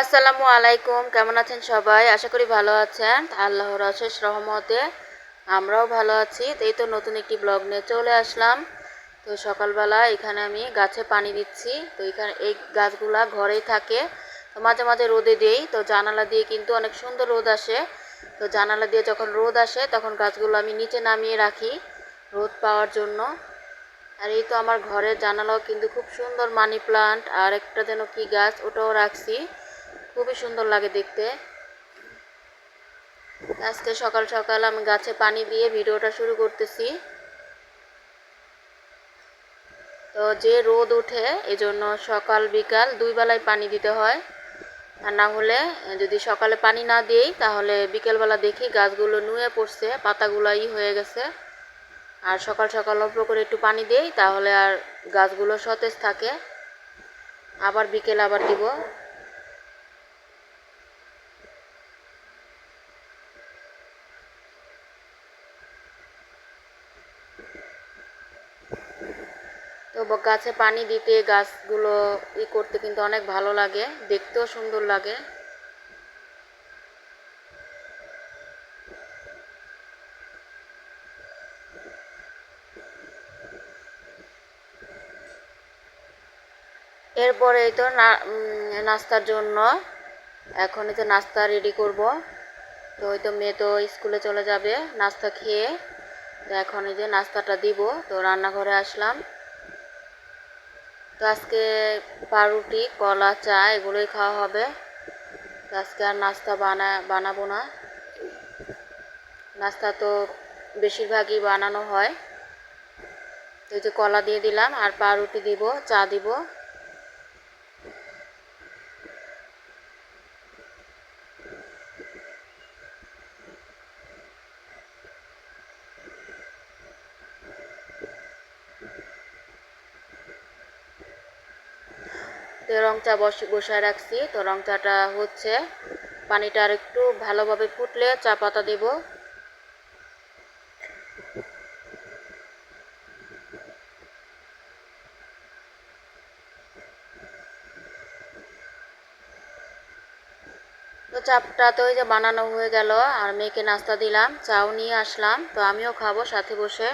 আসসালামু আলাইকুম, কেমন আছেন সবাই? আশা করি ভালো আছেন। আল্লাহর অশেষ রহমতে আমরাও ভালো আছি। এই তো নতুন একটি ব্লগ নিয়ে চলে আসলাম। তো সকালবেলা এখানে আমি গাছে পানি দিচ্ছি। তো এখানে এই গাছগুলা ঘরেই থাকে। তো মাঝে মাঝে রোদে দিই। তো জানালা দিয়ে কিন্তু অনেক সুন্দর রোদ আসে। তো জানালা দিয়ে যখন রোদ আসে, তখন গাছগুলো আমি নিচে নামিয়ে রাখি রোদ পাওয়ার জন্য। আর এই তো আমার ঘরের জানালাও কিন্তু খুব সুন্দর মানি প্লান্ট। আর একটা যেন কি গাছ, ওটাও রাখছি। খুবই সুন্দর লাগে দেখতে। আজকে সকাল সকাল আমি গাছে পানি দিয়ে ভিডিওটা শুরু করতেছি। তো যে রোদ উঠে এজন্য সকাল বিকাল দুই বেলায় পানি দিতে হয়। আর না হলে, যদি সকালে পানি না দিই তাহলে বিকেলবেলা দেখি গাছগুলো নুয়ে পড়ছে পাতাগুলো ই হয়ে গেছে। আর সকাল সকাল অল্প করে একটু পানি দিই, তাহলে আর গাছগুলো সতেজ থাকে। আবার বিকেল আবার দিব তো গাছে পানি দিতে গাছগুলো ই করতে কিন্তু অনেক ভালো লাগে, দেখতেও সুন্দর লাগে। এরপরে এই তো নাস্তার জন্য। এখন এই তো নাস্তা রেডি করব। তো ওই তো মেয়ে তো স্কুলে চলে যাবে নাস্তা খেয়ে। এখন এই যে নাস্তাটা দিব। তো রান্নাঘরে আসলাম। তো আজকে পাউরুটি, কলা, চা এগুলোই খাওয়া হবে। তো আজকে আর নাস্তা বানা, বানাবো না। নাস্তা তো বেশিরভাগই বানানো হয়। তো যে কলা দিয়ে দিলাম আর পাউরুটি দিব, চা দিব তো রং চা বসে, বসায় রাখছি। তো রং চাটা হচ্ছে পানিটা আর একটু ভালোভাবে ফুটলে চা পাতা দেব। তো চাপটা তো ওই যে বানানো হয়ে গেল, আর মেয়েকে নাস্তা দিলাম, চাও নিয়ে আসলাম। তো আমিও খাব সাথে বসে।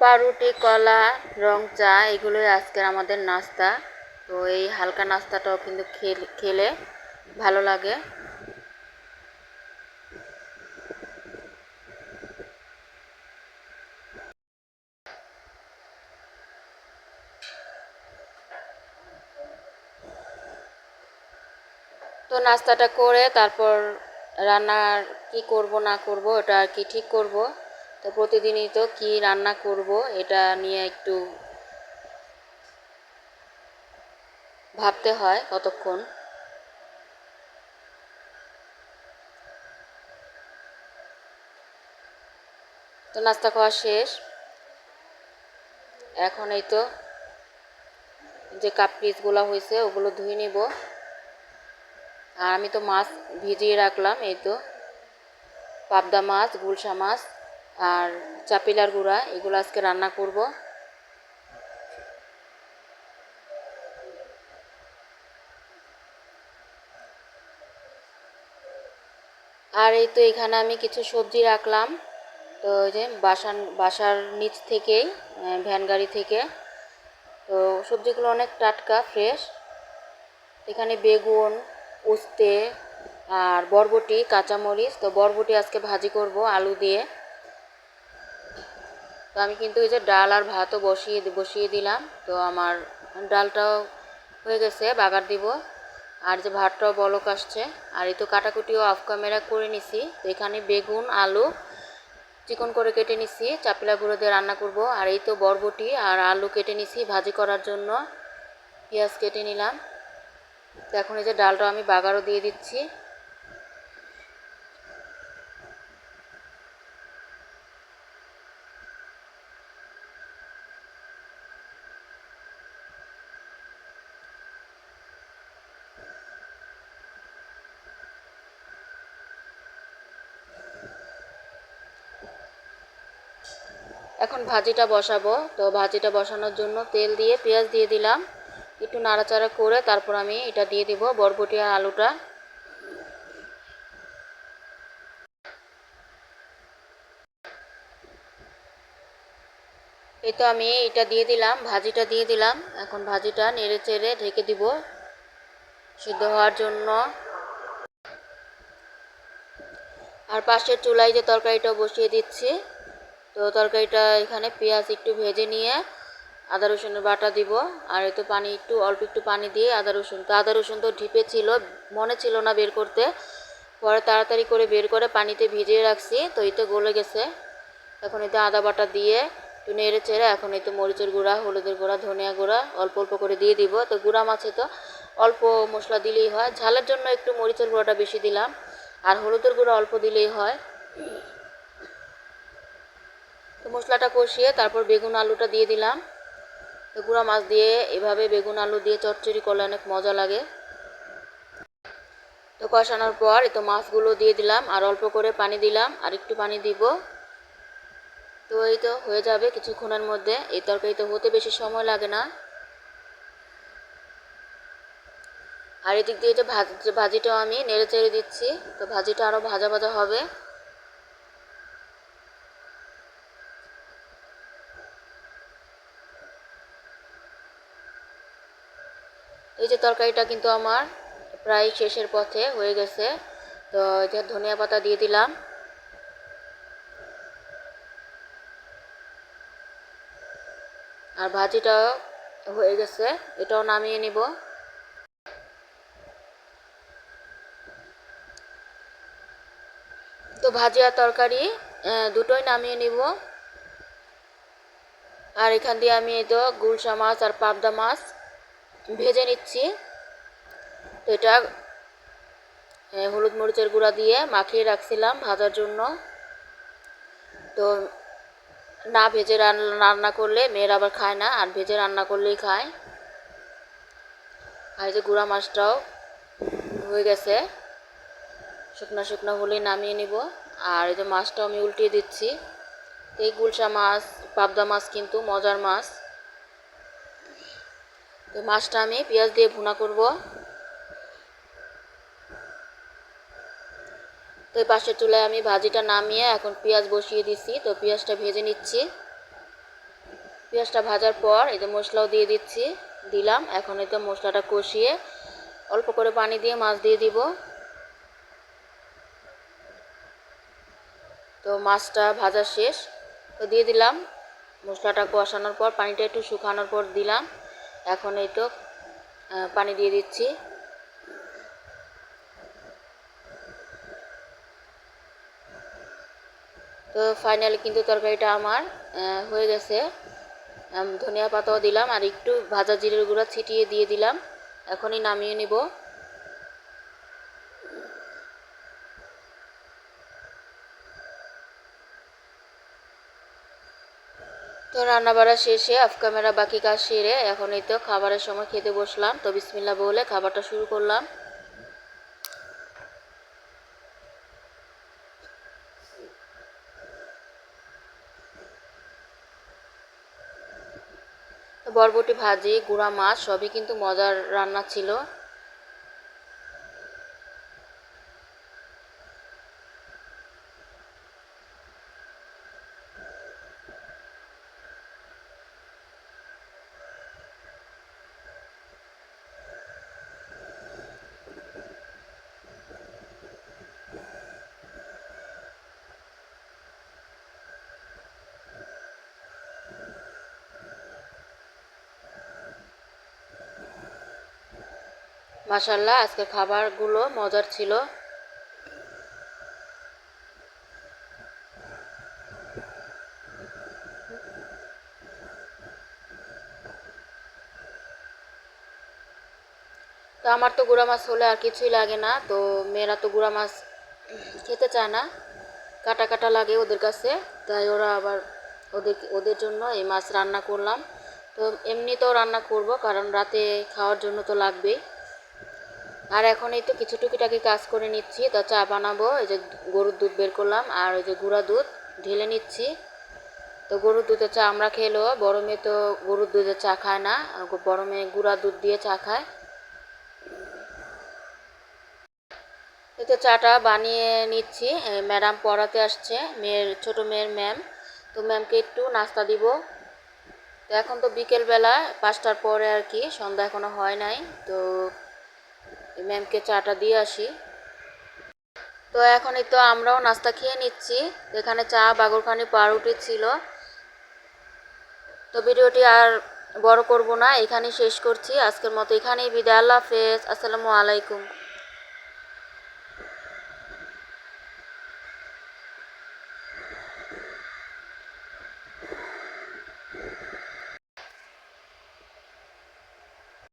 পাউরুটি কলা, রং, চা, এগুলোই আজকের আমাদের নাস্তা। তো এই হালকা নাস্তাটাও কিন্তু খেলে ভালো লাগে। তো নাস্তাটা করে তারপর রান্নার কি করব না করব ওটা আর কি ঠিক করব? তো প্রতিদিনই তো কী রান্না করব এটা নিয়ে একটু ভাবতে হয় কতক্ষণ। তো নাস্তা খাওয়া শেষ। এখন এই তো যে কাপ পিসগুলো হয়েছে ওগুলো ধুয়ে নিব। আর আমি তো মাছ ভিজিয়ে রাখলাম, এই তো পাবদা মাছ, গুলশা মাছ। আর চাপিলার গুঁড়া, এগুলো আজকে রান্না করব। আর এই তো এখানে আমি কিছু সবজি রাখলাম। তো ওই যে বাসার বাসার নিচ থেকেই ভ্যান গাড়ি থেকে। তো সবজিগুলো অনেক টাটকা, ফ্রেশ। এখানে বেগুন, উস্তে আর বরবটি, কাঁচামরিচ। তো বরবটি আজকে ভাজি করব আলু দিয়ে। তো আমি কিন্তু এই যে ডাল আর ভাতও বসিয়ে বসিয়ে দিলাম। তো আমার ডালটাও হয়ে গেছে, বাগার দিব। আর যে ভাতটাও বলক আসছে। আর এই তো কাটাকুটিও অফ ক্যামেরা করে নিছি। তো এখানে বেগুন, আলু, চিকন করে কেটে নিছি। চাপিলা গুঁড়ো দিয়ে রান্না করব। আর এই তো বরবটি আর আলু কেটে নিছি ভাজি করার জন্য। পেঁয়াজ কেটে নিলাম। তো এখন এই যে ডালটা আমি বাগারও দিয়ে দিচ্ছি। এখন ভাজিটা বসাবো। তো ভাজিটা বসানোর জন্য তেল দিয়ে পেঁয়াজ দিয়ে দিলাম। একটু নাড়াচাড়া করে তারপর আমি এটা দিয়ে দিব বরবটি আর আলুটা। এই তো আমি এটা দিয়ে দিলাম, ভাজিটা দিয়ে দিলাম। এখন ভাজিটা নেড়ে চেড়ে ঢেকে দিব। সিদ্ধ হওয়ার জন্য। আর পাশের চুলায় যে তরকারিটা বসিয়ে দিচ্ছি তো তরকারিটা এখানে পেঁয়াজ একটু ভেজে নিয়ে আদা রসুনের বাটা দিব। আর এই তো পানি, একটু অল্প একটু পানি দিয়ে আদা রসুন। তো আদা রসুন তো ঢিপে ছিল, মনে ছিল না বের করতে। পরে তাড়াতাড়ি করে বের করে পানিতে ভিজিয়ে রাখছি, তো এই তো গলে গেছে। এখন এতে আদা বাটা দিয়ে একটু নেড়ে চেড়ে এখন এই তো মরিচের গুঁড়া, হলুদের গুঁড়া, ধনিয়া গুঁড়া অল্প অল্প করে দিয়ে দিব। তো গুঁড়া মাছে তো অল্প মশলা দিলেই হয়। ঝালের জন্য একটু মরিচের গুঁড়াটা বেশি দিলাম। আর হলুদের গুঁড়া অল্প দিলেই হয়। মশলাটা কষিয়ে তারপর বেগুন আলুটা দিয়ে দিলাম। তো গুঁড়া মাছ দিয়ে এভাবে বেগুন আলু দিয়ে চচ্চড়ি করলে অনেক মজা লাগে। তো কষানোর পর তো মাছগুলো দিয়ে দিলাম আর অল্প করে পানি দিলাম আর একটু পানি দিব। তো এই তো হয়ে যাবে কিছুক্ষণের মধ্যে। এই তরকারি তো হতে বেশি সময় লাগে না। আর এদিক দিয়ে যে ভাজি ভাজিটাও আমি নেড়ে চেড়ে দিচ্ছি। তো ভাজিটা আরও ভাজা ভাজা হবে। এই যে তরকারিটা কিন্তু আমার প্রায় শেষের পথে হয়ে গেছে। তো যে ধনিয়া পাতা দিয়ে দিলাম। আর ভাজিটাও হয়ে গেছে। এটাও নামিয়ে নিব। তো ভাজি আর তরকারি দুটোই নামিয়ে নিব। আর এখান দিয়ে আমি এই তো গুলশা মাছ আর পাবদা মাছ ভেজে নিচ্ছি। এটা হলুদ মরিচের গুঁড়া দিয়ে মাখিয়ে রাখছিলাম ভাজার জন্য। তো না ভেজে রান্না করলে মেয়েরা আবার খায় না, আর ভেজে রান্না করলেই খায়। আর যে গুঁড়া মাছটাও হয়ে গেছে। শুকনো শুকনো হলেই নামিয়ে নিব। আর এই যে মাছটাও আমি উল্টিয়ে দিচ্ছি। এই গুলশা মাছ, পাবদা মাছ কিন্তু মজার মাছ। তো মাছটা আমি পেঁয়াজ দিয়ে ভুনা করব। তো পাশের চুলায় আমি ভাজিটা নামিয়ে এখন পেঁয়াজ বসিয়ে দিচ্ছি। তো পেঁয়াজটা ভেজে নিচ্ছি। পেঁয়াজটা ভাজার পর এই যে মশলাও দিয়ে দিচ্ছি, দিলাম। এখন এই তো মশলাটা কষিয়ে অল্প করে পানি দিয়ে মাছ দিয়ে দিব। তো মাছটা ভাজা শেষ। তো দিয়ে দিলাম। মশলাটা কষানোর পর, পানিটা একটু শুকানোর পর দিলাম। এখন এই তো পানি দিয়ে দিচ্ছি। তো ফাইনালি কিন্তু তরকারিটা আমার হয়ে গেছে। ধনিয়া পাতাও দিলাম আর একটু ভাজা জিরের গুঁড়া ছিটিয়ে দিয়ে দিলাম। এখনই নামিয়ে নিব। তো রান্না বাড়া শেষে অফ ক্যামেরা বাকি কাজ সেরে এখন এই তো খাবারের সময় খেতে বসলাম। তো বিসমিল্লা বলে খাবারটা শুরু করলাম। বরবটি ভাজি, গুঁড়া মাছ সবই কিন্তু মজার রান্না ছিল। মাসাল্লাহ আজকে খাবারগুলো মজার ছিল। তো আমার তো গুঁড়া মাছ হলে আর কিছুই লাগে না, তো মেয়েরা তো গুঁড়া মাছ খেতে চায় না। কাটা কাটা লাগে ওদের কাছে, তাই ওরা আবার ওদের ওদের জন্য এই মাছ রান্না করলাম। তো এমনিতেও রান্না করব, কারণ রাতে খাওয়ার জন্য তো লাগবেই। আর এখন এই তো কিছু টুকিটাকি কাজ করে নিচ্ছি। তো চা বানাবো, এই যে গরুর দুধ বের করলাম, আর ওই যে গুঁড়া দুধ ঢেলে নিচ্ছি। তো গরুর দুধের চা আমরা খেলেও বড় মেয়ে তো গরুর দুধের চা খায় না বড় মেয়ে গুঁড়া দুধ দিয়ে চা খায়। তো চাটা বানিয়ে নিচ্ছি ম্যাডাম পড়াতে আসছে, মেয়ের ছোট মেয়ের ম্যাম। তো ম্যামকে একটু নাস্তা দিব। তো এখন তো বিকেলবেলা, পাঁচটার পরে আর কি, সন্ধ্যা এখনও হয় নাই। তো ম্যামকে চাটা দিয়ে আসি। তো এখনই তো আমরাও নাস্তা খেয়ে নিচ্ছি। এখানে চা, বাগরখানি, পাউরুটি ছিল। তো ভিডিওটি আর বড় করব না, এখানেই শেষ করছি। আজকের মতো এখানেই বিদায়, আল্লাহ হাফেজ। আসসালামু আলাইকুম।